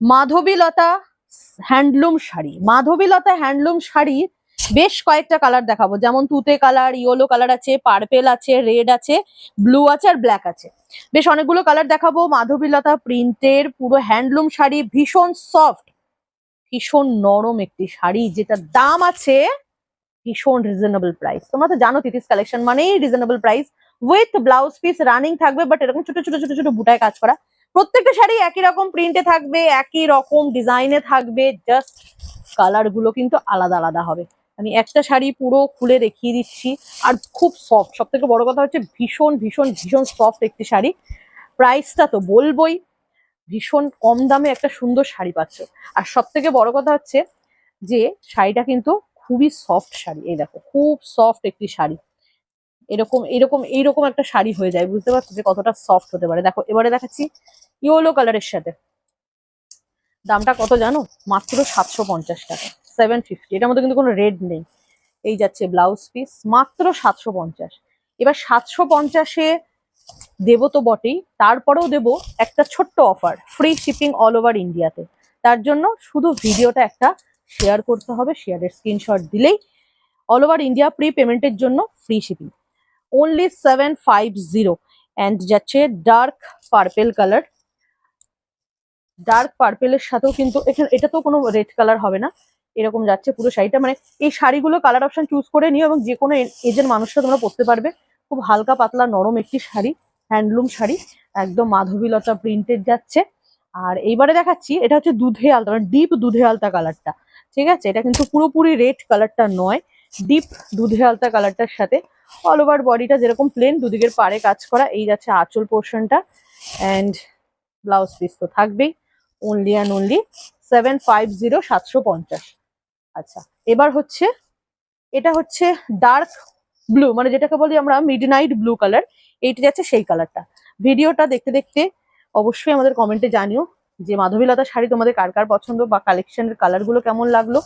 মাধবীলতা handloom sari. Madhabilata handloom sari বেশ কয়েকটা colour দেখাবো। যেমন তুতে কালার ইয়েলো কালার আছে পার্পেল আছে রেড আছে ব্লু আছে আর ব্ল্যাক আছে। বেশ অনেকগুলো কালার দেখাবো। মাধবীলতা প্রিন্টের পুরো হ্যান্ডলুম শাড়ি ভীষণ সফট ভীষণ নরম একটি শাড়ি, যেটার দাম আছে ভীষণ রিজনেবল প্রাইস তোমরা তো জানো তিতিস কালেকশন মানেই reasonable price with blouse piece running থাকবে বাট এরকম ছোট ছোট ছোট ছোট বুটায় কাজ করা প্রত্যেকটা শাড়ি একই রকম প্রিন্টে থাকবে, একই রকম ডিজাইনে থাকবে জাস্ট কালারগুলো কিন্তু আলাদা আলাদা হবে। আমি একটা শাড়ি পুরো খুলে দেখিয়ে দিচ্ছি, আর খুব সফট সব থেকে বড় কথা হচ্ছে ভীষণ ভীষণ ভীষণ সফট একটি শাড়ি। প্রাইসটা তো বলবোই, ভীষণ কম দামে একটা সুন্দর শাড়ি পাচ্ছ। আর সব থেকে বড় কথা হচ্ছে যে, শাড়িটা কিন্তু খুবই সফট শাড়ি, এই দেখো, খুব সফট একটি শাড়ি। এরকম এরকম, এইরকম একটা শাড়ি হয়ে যায়, বুঝতে পারছ? যে কতটা সফট হতে পারে। দেখো, এবারে দেখাচ্ছি ইয়েলো কালারের সাথে। দামটা কত জানো? মাত্র সাতশো পঞ্চাশ টাকা সেভেন ফিফটি এটার মধ্যে কিন্তু কোনো রেড নেই। এই যাচ্ছে ব্লাউজ পিস মাত্র সাতশো পঞ্চাশ। এবার সাতশো পঞ্চাশে দেবো তো বটেই, তারপরেও দেবো একটা ছোট্ট offer free shipping all over ইন্ডিয়াতে তার জন্য শুধু ভিডিওটা একটা শেয়ার করতে হবে শেয়ারের স্ক্রিনশট দিলেই অল ওভার ইন্ডিয়া প্রি পেমেন্টের জন্য free shipping five zero and যাচ্ছে ডার্ক পার্পেল কালার ডার্ক পার্পেলের সাথেও কিন্তু এখানে, এটা তো কোনো রেড কালার হবে না। এরকম যাচ্ছে পুরো শাড়িটা। মানে এই শাড়িগুলো কালার অপশন চুজ করে নিও এবং যে কোনো এজের মানুষরা তোমরা পরতে পারবে। খুব হালকা পাতলা নরম একটি শাড়ি হ্যান্ডলুম শাড়ি। একদম মাধবীলতা প্রিন্টেড যাচ্ছে। আর এইবারে দেখাচ্ছি, এটা হচ্ছে দুধে আলতা মানে ডিপ দুধে আলতা কালারটা ঠিক আছে? এটা কিন্তু পুরোপুরি রেড কালারটা নয়। ডিপ দুধে আলতা কালারটার সাথে অল ওভার বডিটা যেরকম প্লেন দুদিকের পাড়ে কাজ করা, এই যাচ্ছে আঁচল পোর্শনটা অ্যান্ড ব্লাউজ পিস তো থাকবেই only and only seven five zero সাতশো পঞ্চাশ। আচ্ছা এবার হচ্ছে, এটা হচ্ছে ডার্ক ব্লু মানে যেটাকে বলি আমরা মিড নাইট ব্লু কালার এইটা যাচ্ছে সেই কালারটা ভিডিওটা দেখতে দেখতে অবশ্যই আমাদের কমেন্টে জানিও যে মাধবীলতা শাড়ি তোমাদের কার কার পছন্দ বা কালেকশনের কালারগুলো কেমন লাগল।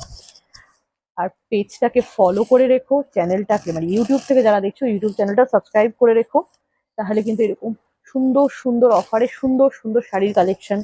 আর পেজটাকে ফলো করে রেখো চ্যানেলটাকে মানে ইউটিউব থেকে যারা দেখছ ইউটিউব চ্যানেলটা সাবস্ক্রাইব করে রেখো। তাহলে কিন্তু এরকম সুন্দর সুন্দর অফারে সুন্দর সুন্দর শাড়ির কালেকশন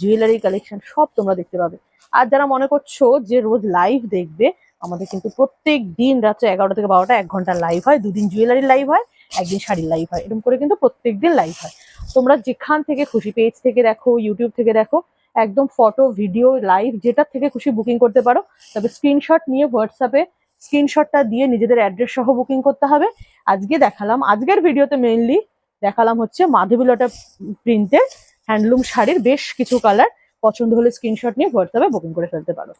জুয়েলারি কালেকশন সব তোমরা দেখতে পাবে। আর যারা মনে করছ যে রোজ লাইভ দেখবে, আমাদের কিন্তু প্রত্যেক দিন রাত্রে এগারোটা থেকে বারোটা এক ঘণ্টা লাইভ হয়, দুদিন জুয়েলারি লাইভ হয়, একদিন শাড়ির লাইভ হয়। এরকম করে কিন্তু প্রত্যেক দিন লাইভ হয়। তোমরা যেখান থেকে খুশি পেজ থেকে দেখো ইউটিউব থেকে দেখো একদম ফটো ভিডিও লাইভ যেটা থেকে খুশি বুকিং করতে পারো। তবে স্ক্রিনশট নিয়ে হোয়াটসঅ্যাপে স্ক্রিনশটটা দিয়ে নিজেদের অ্যাড্রেস সহ বুকিং করতে হবে। আজকে দেখালাম, আজকের ভিডিওতে মেইনলি দেখালাম হচ্ছে মাধবীলতা প্রিন্টের হ্যান্ডলুম শাড়ির বেশ কিছু কালার পছন্দ হলে স্ক্রিনশট নিয়ে হোয়াটসঅ্যাপে বুকিং করে ফেলতে পারো।